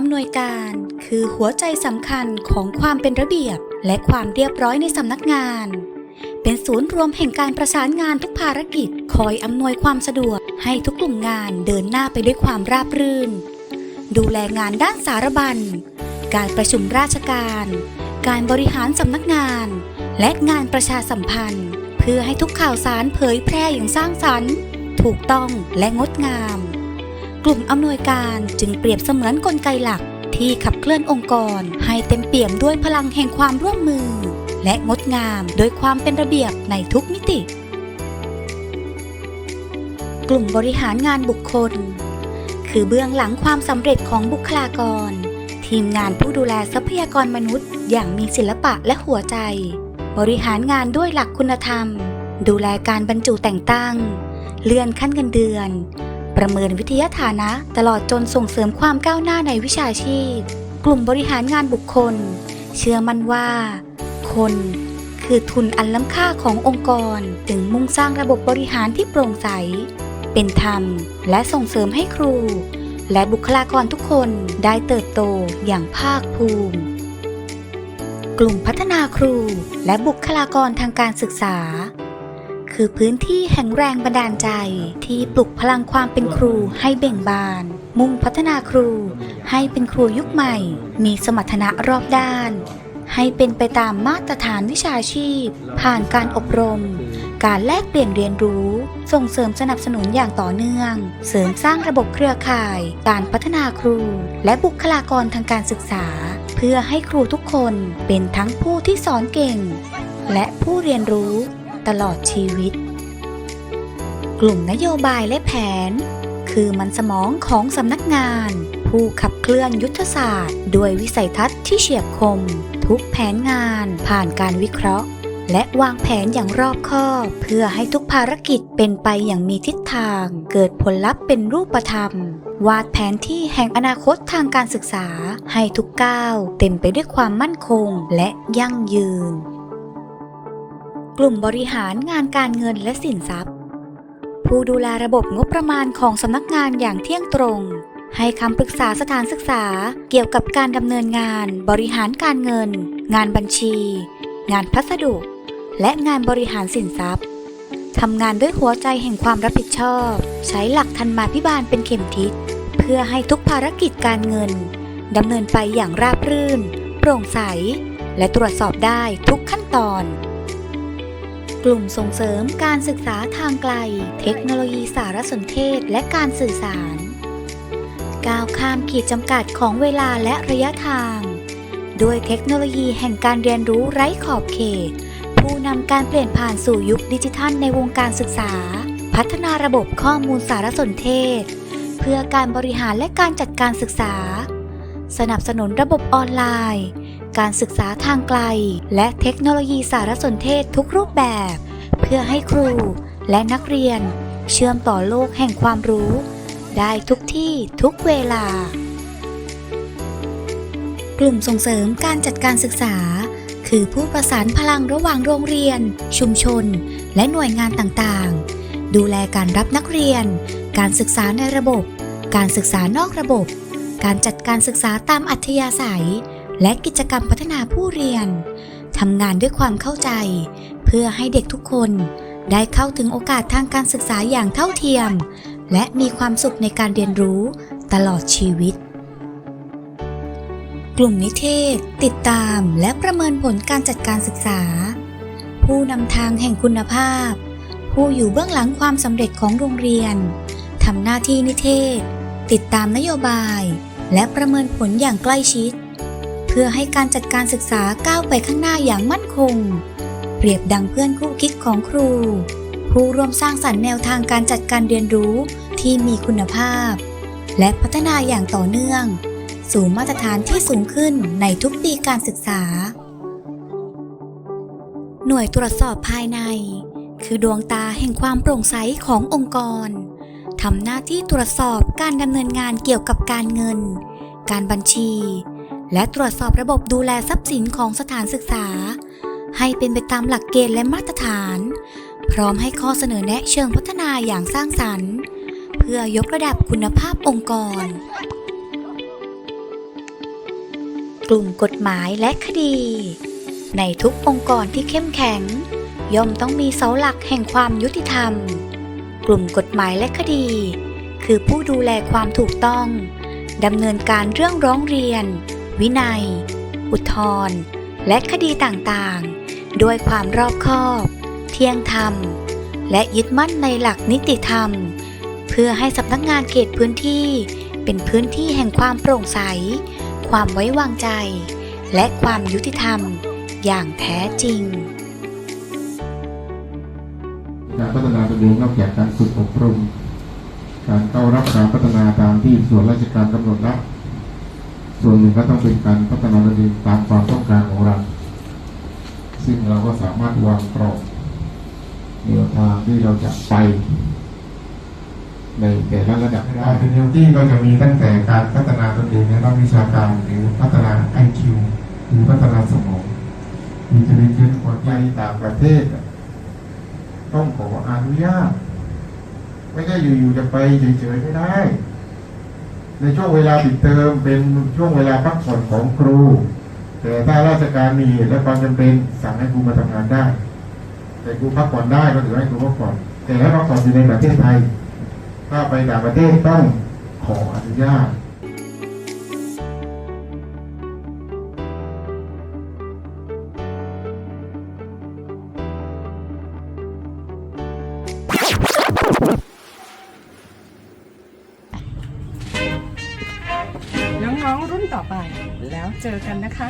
อำนวยการคือหัวใจสำคัญของความเป็นระเบียบและความเรียบร้อยในสำนักงาน เป็นศูนย์รวมแห่งการประสานงานทุกภารกิจ คอยอำนวยความสะดวกให้ทุกกลุ่มงานเดินหน้าไปด้วยความราบรื่น ดูแลงานด้านสารบัญ การประชุมราชการ การบริหารสำนักงาน และงานประชาสัมพันธ์ เพื่อให้ทุกข่าวสารเผยแพร่อย่างสร้างสรรค์ ถูกต้องและงดงาม กลุ่มอำนวยการจึงเปรียบเสมือนกลไกหลักที่ขับเคลื่อนองค์กร ให้เต็มเปี่ยมด้วยพลังแห่งความร่วมมือ และงดงามโดยความเป็นระเบียบในทุกมิติ กลุ่มบริหารงานบุคคล คือเบื้องหลังความสำเร็จของบุคลากร ทีมงานผู้ดูแลทรัพยากรมนุษย์ อย่างมีศิลปะและหัวใจ บริหารงานด้วยหลักคุณธรรม ดูแลการบรรจุแต่งตั้ง เลื่อนขั้นเงินเดือน ประเมินวิทยาฐานะ ตลอดจนส่งเสริมความก้าวหน้าในวิชาชีพ กลุ่มบริหารงานบุคคล เชื่อมั่นว่า คนคือทุนอันล้ำค่าขององค์กรจึงมุ่งสร้างระบบบริหารที่โปร่งใส เป็นธรรม และส่งเสริมให้ครู และบุคลากรทุกคนได้เติบโตอย่างภาคภูมิ กลุ่มพัฒนาครูและบุคลากรทางการศึกษา คือพื้นที่แห่งแรงบันดาลใจ ที่ปลุกพลังความเป็นครูให้เบ่งบาน มุ่งพัฒนาครู ให้เป็นครูยุคใหม่ มีสมรรถนะรอบด้าน ให้เป็นไปตามมาตรฐานวิชาชีพ ผ่านการอบรม การแลกเปลี่ยนเรียนรู้ ส่งเสริมสนับสนุนอย่างต่อเนื่อง เสริมสร้างระบบเครือข่าย การพัฒนาครู และบุคลากรทางการศึกษา เพื่อให้ครูทุกคนเป็นทั้งผู้ที่สอนเก่ง และผู้เรียนรู้ ตลอดชีวิต กลุ่มนโยบายและแผน คือมันสมองของสำนักงาน ผู้ขับเคลื่อนยุทธศาสตร์ ด้วยวิสัยทัศน์ที่เฉียบคม ทุกแผนงานผ่านการวิเคราะห์ และวางแผนอย่างรอบคอบ เพื่อให้ทุกภารกิจเป็นไปอย่างมีทิศทาง เกิดผลลัพธ์เป็นรูปธรรม วาดแผนที่แห่งอนาคตทางการศึกษา ให้ทุกก้าวเต็มไปด้วยความมั่นคงและยั่งยืน กลุ่มบริหารงานการเงินและสินทรัพย์ ผู้ดูแลระบบงบประมาณของสำนักงานอย่างเที่ยงตรง ให้คำปรึกษาสถานศึกษาเกี่ยวกับการดำเนินงาน บริหารการเงิน งานบัญชี งานพัสดุ และงานบริหารสินทรัพย์ทำงานด้วยหัวใจแห่งความรับผิดชอบ ใช้หลักทันมาพิบาลเป็นเข็มทิศ เพื่อให้ทุกภารกิจการเงินดำเนินไปอย่างราบรื่น โปร่งใส และตรวจสอบได้ทุกขั้นตอน กลุ่มส่งเสริมการศึกษาทางไกล เทคโนโลยีสารสนเทศและการสื่อสาร ก้าวข้ามขีดจำกัดของเวลาและระยะทาง ด้วยเทคโนโลยีแห่งการเรียนรู้ไร้ขอบเขต ผู้นำการเปลี่ยนผ่านสู่ยุคดิจิทัลในวงการศึกษา พัฒนาระบบข้อมูลสารสนเทศ เพื่อการบริหารและการจัดการศึกษา สนับสนุนระบบออนไลน์ การศึกษาทางไกล และเทคโนโลยีสารสนเทศทุกรูปแบบ เพื่อให้ครูและนักเรียน เชื่อมต่อโลกแห่งความรู้ ได้ทุกที่ทุกเวลา กลุ่มส่งเสริมการจัดการศึกษา คือผู้ประสานพลังระหว่างโรงเรียน ชุมชน และหน่วยงานต่างๆ ดูแลการรับนักเรียน การศึกษาในระบบ การศึกษานอกระบบ การจัดการศึกษาตามอัธยาศัย และกิจกรรมพัฒนาผู้เรียนทำงานด้วยความเข้าใจ เพื่อให้เด็กทุกคนได้เข้าถึงโอกาสทางการศึกษาอย่างเท่าเทียม และมีความสุขในการเรียนรู้ตลอดชีวิต กลุ่มนิเทศ ติดตามและประเมินผลการจัดการศึกษา ผู้นำทางแห่งคุณภาพ ผู้อยู่เบื้องหลังความสำเร็จของโรงเรียนทำหน้าที่นิเทศ ติดตามนโยบาย และประเมินผลอย่างใกล้ชิด พื่อให้การจัดการศึกษาก้าวไปข้างหน้าอย่างมั่นคง เปรียบดังเพื่อนคู่คิดของครู ผู้ร่วมสร้างสรรค์แนวทางการจัดการเรียนรู้ที่มีคุณภาพ และพัฒนาอย่างต่อเนื่อง สู่มาตรฐานที่สูงขึ้นในทุกปีการศึกษา หน่วยตรวจสอบภายใน คือดวงตาแห่งความโปร่งใสขององค์กรทำหน้าที่ตรวจสอบการดำเนินงานเกี่ยวกับการเงิน การบัญชี และตรวจสอบระบบดูแลทรัพย์สินของสถานศึกษา ให้เป็นไปตามหลักเกณฑ์และมาตรฐาน พร้อมให้ข้อเสนอแนะเชิงพัฒนาอย่างสร้างสรรค์ เพื่อยกระดับคุณภาพองค์กร กลุ่มกฎหมายและคดี ในทุกองค์กรที่เข้มแข็ง ย่อมต้องมีเสาหลักแห่งความยุติธรรม กลุ่มกฎหมายและคดี คือผู้ดูแลความถูกต้องดำเนินการเรื่องร้องเรียน วินัย อุทธรณ์และคดีต่างๆ ด้วยความรอบคอบ เที่ยงธรรม และยึดมั่นในหลักนิติธรรม เพื่อให้สำนักงานเขตพื้นที่ เป็นพื้นที่แห่งความโปร่งใส ความไว้วางใจ และความยุติธรรมอย่างแท้จริง การพัฒนาตนเองนอกจากการฝึกอบรม การเข้ารับการพัฒนาตามที่ส่วนราชการกำหนดแล้ว ส่วนหนึ่งก็ต้องเป็นการพัฒนาตนเองตามความต้องการของเรา ซึ่งเราก็สามารถวางกรอบแนวทางที่เราจะไป ในแต่ละระดับได้การเป็นเฮลตี้ก็จะมีตั้งแต่การพัฒนาตนเองในด้านวิชาการหรือพัฒนา IQ หรือพัฒนาสมองมีจะเป็นเรื่องคนไปต่างประเทศ ต้องขออนุญาตไม่ได้อยู่ๆจะไปเฉยๆไม่ได้ ในช่วงเวลาปิดเทอมเป็นช่วงเวลาพักผ่อนของครู แต่ถ้าราชการมีและความจำเป็นสั่งให้ครูมาทำงานได้ แต่ครูพักผ่อนได้ก็ถือให้ครูพักผ่อนแต่ถ้าพักผ่อนอยู่ในประเทศไทย ถ้าไปต่างประเทศต้องขออนุญาต เจอกันนะคะ